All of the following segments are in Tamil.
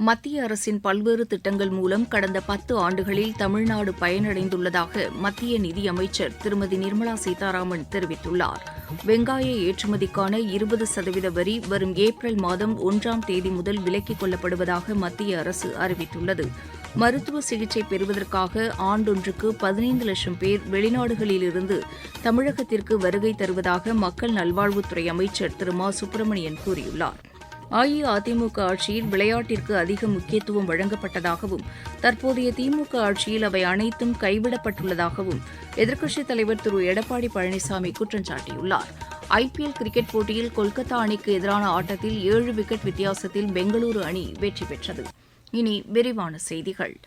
மத்திய அரசின் பல்வேறு திட்டங்கள் மூலம் கடந்த பத்து ஆண்டுகளில் தமிழ்நாடு பயனடைந்துள்ளதாக மத்திய நிதியமைச்சர் திருமதி நிர்மலா சீதாராமன் தெரிவித்துள்ளார். வெங்காய ஏற்றுமதிக்கான இருபது சதவீத வரி வரும் ஏப்ரல் மாதம் ஒன்றாம் தேதி முதல் விலக்கிக் கொள்ளப்படுவதாக மத்திய அரசு அறிவித்துள்ளது. மருத்துவ சிகிச்சை பெறுவதற்காக ஆண்டொன்றுக்கு பதினைந்து லட்சம் பேர் வெளிநாடுகளிலிருந்து தமிழகத்திற்கு வருகை தருவதாக மக்கள் நல்வாழ்வுத்துறை அமைச்சர் திரு. மா. சுப்பிரமணியன் கூறியுள்ளார். அஇஅதிமுக ஆட்சியில் விளையாட்டிற்கு அதிக முக்கியத்துவம் வழங்கப்பட்டதாகவும் தற்போதைய திமுக ஆட்சியில் அவை அனைத்தும் கைவிடப்பட்டுள்ளதாகவும் எதிர்க்கட்சித் தலைவர் திரு எடப்பாடி பழனிசாமி குற்றம் சாட்டியுள்ளார். ஐபிஎல் கிரிக்கெட் போட்டியில் கொல்கத்தா அணிக்கு எதிரான ஆட்டத்தில் ஏழு விக்கெட் வித்தியாசத்தில் பெங்களூரு அணி வெற்றி பெற்றது. இனி விரிவான செய்திகள்.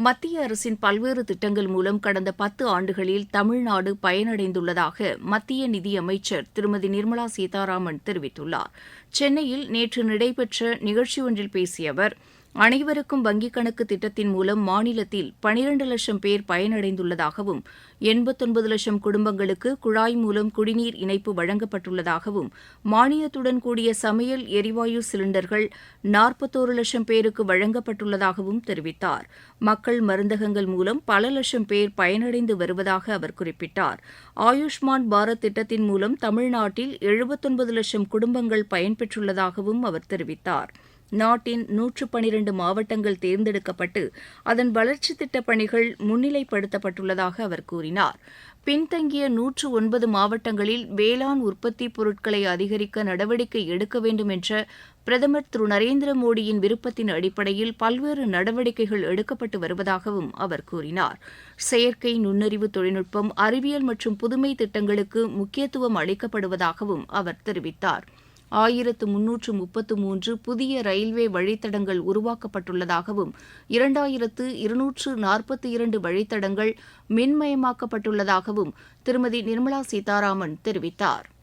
மத்திய அரசின் பல்வேறு திட்டங்கள் மூலம் கடந்த பத்து ஆண்டுகளில் தமிழ்நாடு பயனடைந்துள்ளதாக மத்திய நிதியமைச்சர் திருமதி நிர்மலா சீதாராமன் தெரிவித்துள்ளார். சென்னையில் நேற்று நடைபெற்ற நிகழ்ச்சி ஒன்றில் பேசிய அவர் அனைவருக்கும் வங்கிக் கணக்கு திட்டத்தின் மூலம் மாநிலத்தில் பனிரண்டு லட்சம் பேர் பயனடைந்துள்ளதாகவும் எண்பத்தொன்பது லட்சம் குடும்பங்களுக்கு குழாய் மூலம் குடிநீர் இணைப்பு வழங்கப்பட்டுள்ளதாகவும் மானியத்துடன் கூடிய சமையல் எரிவாயு சிலிண்டர்கள் நாற்பத்தோரு லட்சம் பேருக்கு வழங்கப்பட்டுள்ளதாகவும் தெரிவித்தார். மக்கள் மருந்தகங்கள் மூலம் பல லட்சம் பேர் பயனடைந்து வருவதாக அவர் குறிப்பிட்டார். ஆயுஷ்மான் பாரத் திட்டத்தின் மூலம் தமிழ்நாட்டில் எழுபத்தொன்பது லட்சம் குடும்பங்கள் பயன்பெற்றுள்ளதாகவும் அவர் தெரிவித்தார். நாட்டின் நூற்று பனிரெண்டு மாவட்டங்கள் தேர்ந்தெடுக்கப்பட்டு அதன் வளர்ச்சி திட்டப் பணிகள் முன்னிலைப்படுத்தப்பட்டுள்ளதாக அவர் கூறினார். பின்தங்கிய நூற்று ஒன்பது மாவட்டங்களில் வேளாண் உற்பத்தி பொருட்களை அதிகரிக்க நடவடிக்கை எடுக்க வேண்டும் என்ற பிரதமர் திரு நரேந்திர மோடியின் விருப்பத்தின் அடிப்படையில் பல்வேறு நடவடிக்கைகள் எடுக்கப்பட்டு வருவதாகவும் அவர் கூறினார். செயற்கை நுண்ணறிவு தொழில்நுட்பம் அறிவியல் மற்றும் புதுமை திட்டங்களுக்கு முக்கியத்துவம் அளிக்கப்படுவதாகவும் அவர் தெரிவித்தார். ஆயிரத்து முன்னூற்று முப்பத்து மூன்று புதிய ரயில்வே வழித்தடங்கள் உருவாக்கப்பட்டுள்ளதாகவும் இரண்டாயிரத்து இருநூற்று நாற்பத்தி இரண்டு வழித்தடங்கள் மின்மயமாக்கப்பட்டுள்ளதாகவும் திருமதி நிர்மலா சீதாராமன் தெரிவித்தார்.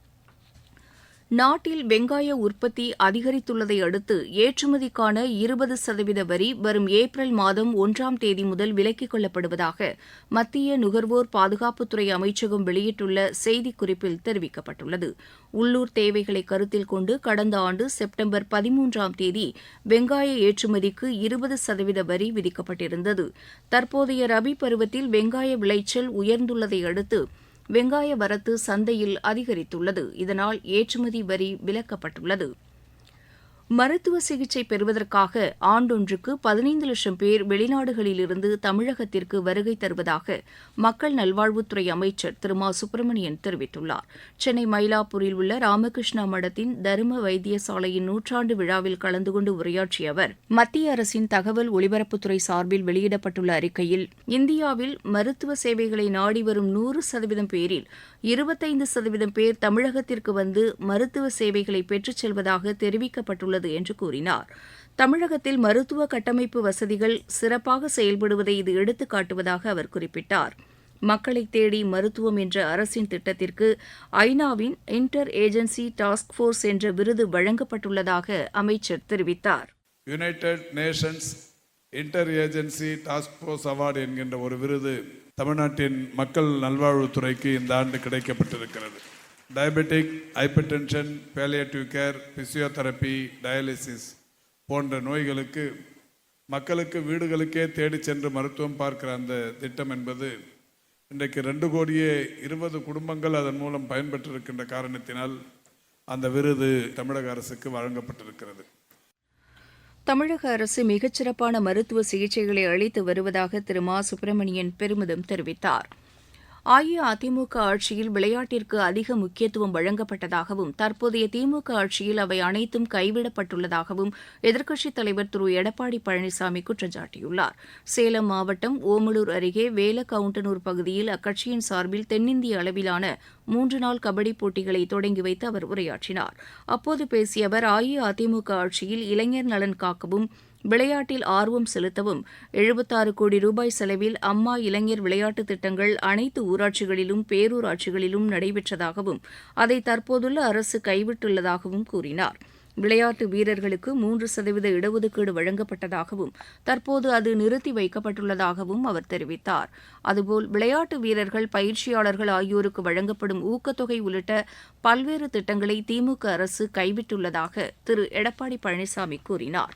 நாட்டில் வெங்காய உற்பத்தி அதிகரித்துள்ளதை அடுத்து ஏற்றுமதிக்கான இருபது சதவீத வரி வரும் ஏப்ரல் மாதம் ஒன்றாம் தேதி முதல் விலக்கிக் கொள்ளப்படுவதாக மத்திய நுகர்வோர் பாதுகாப்புத்துறை அமைச்சகம் வெளியிட்டுள்ள செய்திக்குறிப்பில் தெரிவிக்கப்பட்டுள்ளது. உள்ளூர் தேவைகளை கருத்தில் கொண்டு கடந்த ஆண்டு செப்டம்பர் பதிமூன்றாம் தேதி வெங்காய ஏற்றுமதிக்கு இருபது சதவீத வரி விதிக்கப்பட்டிருந்தது. தற்போதைய ரபி பருவத்தில் வெங்காய விளைச்சல் உயர்ந்துள்ளதை அடுத்து வெங்காய வரத்து சந்தையில் அதிகரித்துள்ளது. இதனால் ஏற்றுமதி வரி விலக்கப்பட்டுள்ளது. மருத்துவ சிகிச்சை பெறுவதற்காக ஆண்டொன்றுக்கு பதினைந்து லட்சம் பேர் வெளிநாடுகளிலிருந்து தமிழகத்திற்கு வருகை தருவதாக மக்கள் நல்வாழ்வுத்துறை அமைச்சர் திரு மா. சுப்பிரமணியன் தெரிவித்துள்ளார். சென்னை மயிலாப்பூரில் உள்ள ராமகிருஷ்ணா மடத்தின் தரும வைத்தியசாலையின் நூற்றாண்டு விழாவில் கலந்து கொண்டு உரையாற்றிய அவர் மத்திய அரசின் தகவல் ஒலிபரப்புத்துறை சார்பில் வெளியிடப்பட்டுள்ள அறிக்கையில் இந்தியாவில் மருத்துவ சேவைகளை நாடி வரும் நூறு சதவீதம் பேரில் இருபத்தைந்து சதவீதம் பேர் தமிழகத்திற்கு வந்து மருத்துவ சேவைகளை பெற்றுச் செல்வதாக தெரிவிக்கப்பட்டுள்ளது என்று கூறினார். தமிழகத்தில் மருத்துவ கட்டமைப்பு வசதிகள் சிறப்பாக செயல்படுவதை இது எடுத்துக் காட்டுவதாக அவர் குறிப்பிட்டார். மக்களை தேடி மருத்துவம் என்ற அரசின் திட்டத்திற்கு ஐநாவின் இன்டர் ஏஜென்சி டாஸ்க் ஃபோர்ஸ் என்ற விருது வழங்கப்பட்டுள்ளதாக அமைச்சர் தெரிவித்தார். United Nations Inter Agency Task Force Award என்கின்ற ஒரு விருது தமிழ்நாட்டின் மக்கள் நல்வாழ்வுத்துறைக்கு இந்த ஆண்டு கிடைக்கப்பட்டிருக்கிறது. Diabetic hypertension palliative care physiotherapy dialysis போன்ற நோய்களுக்கு மக்களுக்கு வீடுகளுக்கே தேடி சென்று மருத்துவம் பார்க்கிற அந்த திட்டம் என்பது இன்றைக்கு ரெண்டு கோடியே இருபது குடும்பங்கள் அதன் மூலம் பயன்பெற்றிருக்கின்ற காரணத்தினால் அந்த விருது தமிழக அரசுக்கு வழங்கப்பட்டிருக்கிறது. தமிழக அரசு மிகச்சிறப்பான மருத்துவ சிகிச்சைகளை அளித்து வருவதாக திரு. மா. சுப்பிரமணியன் பெருமிதம் தெரிவித்தார். அஇஅதிமுக ஆட்சியில் விளையாட்டிற்கு அதிக முக்கியத்துவம் வழங்கப்பட்டதாகவும் தற்போதைய திமுக ஆட்சியில் அவை அனைத்தும் கைவிடப்பட்டுள்ளதாகவும் எதிர்க்கட்சித் தலைவர் திரு. எடப்பாடி பழனிசாமி குற்றம் சாட்டியுள்ளார். சேலம் மாவட்டம் ஓமலூர் அருகே வேலக்கவுண்டனூர் பகுதியில் அக்கட்சியின் சார்பில் தென்னிந்திய அளவிலான மூன்று நாள் கபடி போட்டிகளை தொடங்கி வைத்து அவர் உரையாற்றினார். அப்போது பேசிய அவர் அஇஅதிமுக ஆட்சியில் இளைஞர் நலன் காக்கவும் விளையாட்டில் ஆர்வம் செலுத்தவும் எழுபத்தாறு கோடி ரூபாய் செலவில் அம்மா இளைஞர் விளையாட்டுத் திட்டங்கள் அனைத்து ஊராட்சிகளிலும் பேரூராட்சிகளிலும் நடைபெற்றதாகவும் அதை தற்போதுள்ள அரசு கைவிட்டுள்ளதாகவும் கூறினார். விளையாட்டு வீரர்களுக்கு மூன்று சதவீத இடஒதுக்கீடு வழங்கப்பட்டதாகவும் தற்போது அது நிறுத்தி வைக்கப்பட்டுள்ளதாகவும் அவர் தெரிவித்தார். அதுபோல் விளையாட்டு வீரர்கள் பயிற்சியாளர்கள் ஆகியோருக்கு வழங்கப்படும் ஊக்கத்தொகை உள்ளிட்ட பல்வேறு திட்டங்களை திமுக அரசு கைவிட்டுள்ளதாக திரு. எடப்பாடி பழனிசாமி கூறினார்.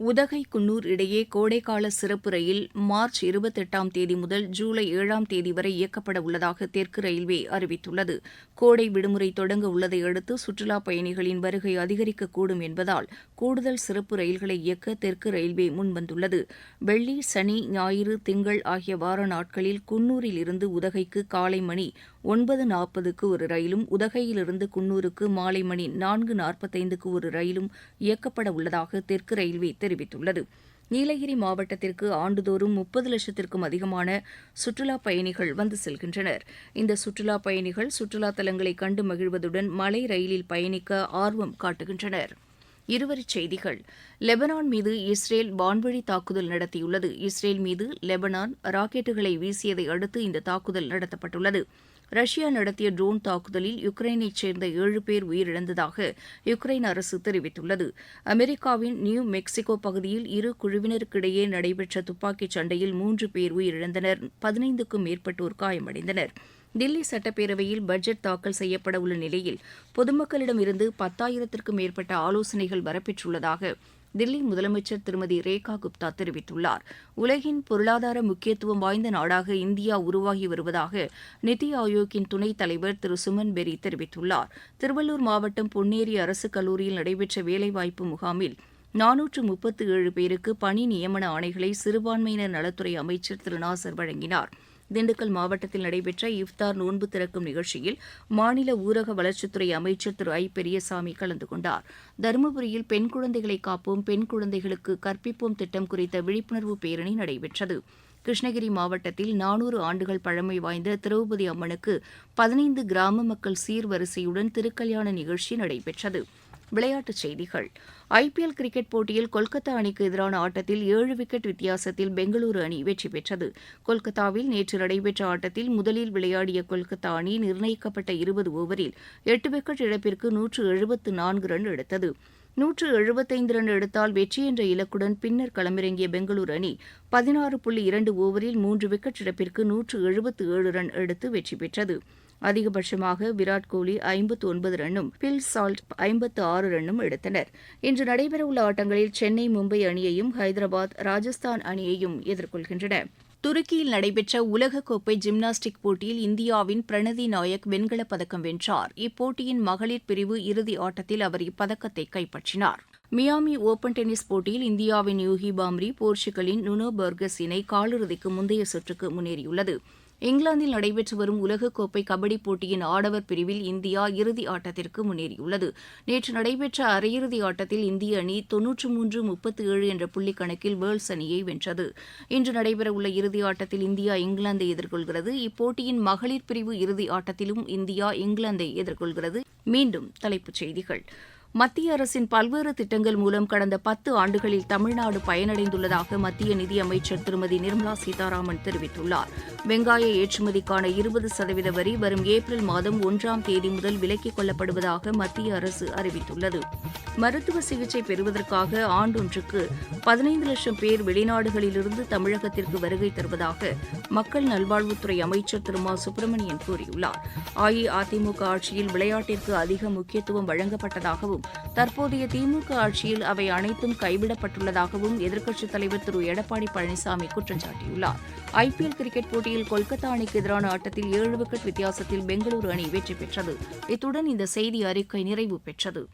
உதகை குன்னூர் இடையே கோடைக்கால சிறப்பு ரயில் மார்ச் இருபத்தெட்டாம் தேதி முதல் ஜூலை ஏழாம் தேதி வரை இயக்கப்பட உள்ளதாக தெற்கு ரயில்வே அறிவித்துள்ளது. கோடை விடுமுறை தொடங்க உள்ளதை அடுத்து சுற்றுலாப் பயணிகளின் வருகை அதிகரிக்கக்கூடும் என்பதால் கூடுதல் சிறப்பு ரயில்களை இயக்க தெற்கு ரயில்வே முன்வந்துள்ளது. வெள்ளி சனி ஞாயிறு திங்கள் ஆகிய வார நாட்களில் குன்னூரில் இருந்து உதகைக்கு காலை மணி ஒன்பது நாற்பதுக்கு ஒரு ரயிலும் உதகையிலிருந்து குன்னூருக்கு மாலை மணி நான்கு நாற்பத்தைந்துக்கு ஒரு ரயிலும் இயக்கப்பட உள்ளதாக தெற்கு ரயில்வே தெரிவித்துள்ளது. நீலகிரி மாவட்டத்திற்கு ஆண்டுதோறும் முப்பது லட்சத்திற்கும் அதிகமான சுற்றுலாப் பயணிகள் வந்து செல்கின்றனர். இந்த சுற்றுலாப் பயணிகள் சுற்றுலா தலங்களை கண்டு மகிழ்வதுடன் மலை ரயிலில் பயணிக்க ஆர்வம் காட்டுகின்றனர். இருவரிச் செய்திகள். லெபனான் மீது இஸ்ரேல் வான்வழி தாக்குதல் நடத்தியுள்ளது. இஸ்ரேல் மீது லெபனான் ராக்கெட்டுகளை வீசியதை அடுத்து இந்த தாக்குதல் நடத்தப்பட்டுள்ளது. ரஷ்யா நடத்திய ட்ரோன் தாக்குதலில் யுக்ரைனைச் சேர்ந்த ஏழு பேர் உயிரிழந்ததாக யுக்ரைன் அரசு தெரிவித்துள்ளது. அமெரிக்காவின் நியூ மெக்சிகோ பகுதியில் இரு குழுவினருக்கிடையே நடைபெற்ற துப்பாக்கிச் சண்டையில் மூன்று பேர் உயிரிழந்தனர். பதினைந்துக்கும் மேற்பட்டோர் காயமடைந்தனர். தில்லி சட்டப்பேரவையில் பட்ஜெட் தாக்கல் செய்யப்பட உள்ள நிலையில் பொதுமக்களிடமிருந்து பத்தாயிரத்திற்கும் மேற்பட்ட ஆலோசனைகள் வரப்பெற்றுள்ளதாக தில்லி முதலமைச்சர் திருமதி ரேகா குப்தா தெரிவித்துள்ளார். உலகின் பொருளாதார முக்கியத்துவம் வாய்ந்த நாடாக இந்தியா உருவாகி வருவதாக நிதி ஆயோக்கின் துணைத் தலைவர் திரு சுமன் பெரி தெரிவித்துள்ளார். திருவள்ளூர் மாவட்டம் பொன்னேரி அரசுக் கல்லூரியில் நடைபெற்ற வேலைவாய்ப்பு முகாமில் நானூற்று முப்பத்து ஏழு பேருக்கு பணி நியமன ஆணைகளை சிறுபான்மையினர் நலத்துறை அமைச்சர் திரு. நாசர் வழங்கினார். திண்டுக்கல் மாவட்டத்தில் நடைபெற்ற இஃப்தார் நோன்பு திறக்கும் நிகழ்ச்சியில் மாநில ஊரக வளர்ச்சித்துறை அமைச்சர் திரு ஐ பெரியசாமி கலந்து கொண்டார். தருமபுரியில் பெண் குழந்தைகளை காப்போம் பெண் குழந்தைகளுக்கு கற்பிப்போம் திட்டம் குறித்த விழிப்புணர்வு பேரணி நடைபெற்றது. கிருஷ்ணகிரி மாவட்டத்தில் நானூறு ஆண்டுகள் பழமை வாய்ந்த திரௌபதி அம்மனுக்கு பதினைந்து கிராம மக்கள் சீர்வரிசையுடன் திருக்கல்யாண நிகழ்ச்சி நடைபெற்றது. விளையாட்டுச் செய்திகள். ஐபிஎல் கிரிக்கெட் போட்டியில் கொல்கத்தா அணிக்கு எதிரான ஆட்டத்தில் ஏழு விக்கெட் வித்தியாசத்தில் பெங்களூரு அணி வெற்றி பெற்றது. கொல்கத்தாவில் நேற்று நடைபெற்ற ஆட்டத்தில் முதலில் விளையாடிய கொல்கத்தா அணி நிர்ணயிக்கப்பட்ட இருபது ஓவரில் எட்டு விக்கெட் இழப்பிற்கு நூற்று எழுபத்து நான்கு ரன் எடுத்தது. நூற்று எழுபத்தைந்து ரன் எடுத்தால் வெற்றி என்ற இலக்குடன் பின்னர் களமிறங்கிய பெங்களூரு அணி பதினாறு புள்ளி இரண்டு ஓவரில் மூன்று விக்கெட் இழப்பிற்கு நூற்று எழுபத்து ஏழு ரன் எடுத்து வெற்றி பெற்றது. அதிகபட்சமாக விராட் கோலி ஐம்பத்து ஒன்பது ரன்னும் பில் சால்ட் ஐம்பத்து ஆறு ரன்னும் எடுத்தனர். இன்று நடைபெறவுள்ள ஆட்டங்களில் சென்னை மும்பை அணியையும் ஹைதராபாத் ராஜஸ்தான் அணியையும் எதிர்கொள்கின்றன. துருக்கியில் நடைபெற்ற உலகக்கோப்பை ஜிம்னாஸ்டிக் போட்டியில் இந்தியாவின் பிரணதி நாயக் வெண்கலப் பதக்கம் வென்றார். இப்போட்டியின் மகளிர் பிரிவு இறுதி ஆட்டத்தில் அவர் இப்பதக்கத்தை கைப்பற்றினார். மியாமி ஓபன் டென்னிஸ் போட்டியில் இந்தியாவின் யூகி பாம்ரி போர்ச்சுகலின் நுனோ பர்கஸ் இணை காலிறுதிக்கு முந்தைய சுற்றுக்கு முன்னேறியுள்ளது. இங்கிலாந்தில் நடைபெற்று வரும் உலகக்கோப்பை கபடி போட்டியின் ஆடவர் பிரிவில் இந்தியா இறுதி ஆட்டத்திற்கு முன்னேறியுள்ளது. நேற்று நடைபெற்ற அரையிறுதி ஆட்டத்தில் இந்திய அணி தொன்னூற்று மூன்று முப்பத்து ஏழு என்ற புள்ளி கணக்கில் வேர்ல்ஸ் அணியை வென்றது. இன்று நடைபெறவுள்ள இறுதி ஆட்டத்தில் இந்தியா இங்கிலாந்தை எதிர்கொள்கிறது. இப்போட்டியின் மகளிர் பிரிவு இறுதி ஆட்டத்திலும் இந்தியா இங்கிலாந்தை எதிர்கொள்கிறது. மீண்டும் தலைப்புச் செய்திகள். மத்திய அரசின் பல்வேறு திட்டங்கள் மூலம் கடந்த பத்து ஆண்டுகளில் தமிழ்நாடு பயனடைந்துள்ளதாக மத்திய நிதியமைச்சர் திருமதி நிர்மலா சீதாராமன் தெரிவித்துள்ளார். வெங்காய ஏற்றுமதிக்கான இருபது சதவீத வரி வரும் ஏப்ரல் மாதம் ஒன்றாம் தேதி முதல் விலக்கிக் கொள்ளப்படுவதாக மத்திய அரசு அறிவித்துள்ளது. மருத்துவ சிகிச்சை பெறுவதற்காக ஆண்டொன்றுக்கு பதினைந்து லட்சம் பேர் வெளிநாடுகளிலிருந்து தமிழகத்திற்கு வருகை தருவதாக மக்கள் நல்வாழ்வுத்துறை அமைச்சர் திரு. மா. சுப்பிரமணியன் கூறியுள்ளார். அஇஅதிமுக ஆட்சியில் விளையாட்டிற்கு அதிக முக்கியத்துவம் வழங்கப்பட்டதாகவும் என்றும் தற்போதைய திமுக ஆட்சியில் அவை அனைத்தும் கைவிடப்பட்டுள்ளதாகவும் எதிர்க்கட்சித் தலைவர் திரு. எடப்பாடி பழனிசாமி குற்றம் சாட்டியுள்ளார் ஐபிஎல் கிரிக்கெட் போட்டியில் கொல்கத்தா அணிக்கு எதிரான ஆட்டத்தில் ஏழு விக்கெட் வித்தியாசத்தில் பெங்களூரு அணி வெற்றி பெற்றது. இத்துடன் இந்த செய்தி அறிக்கை நிறைவு பெற்றது.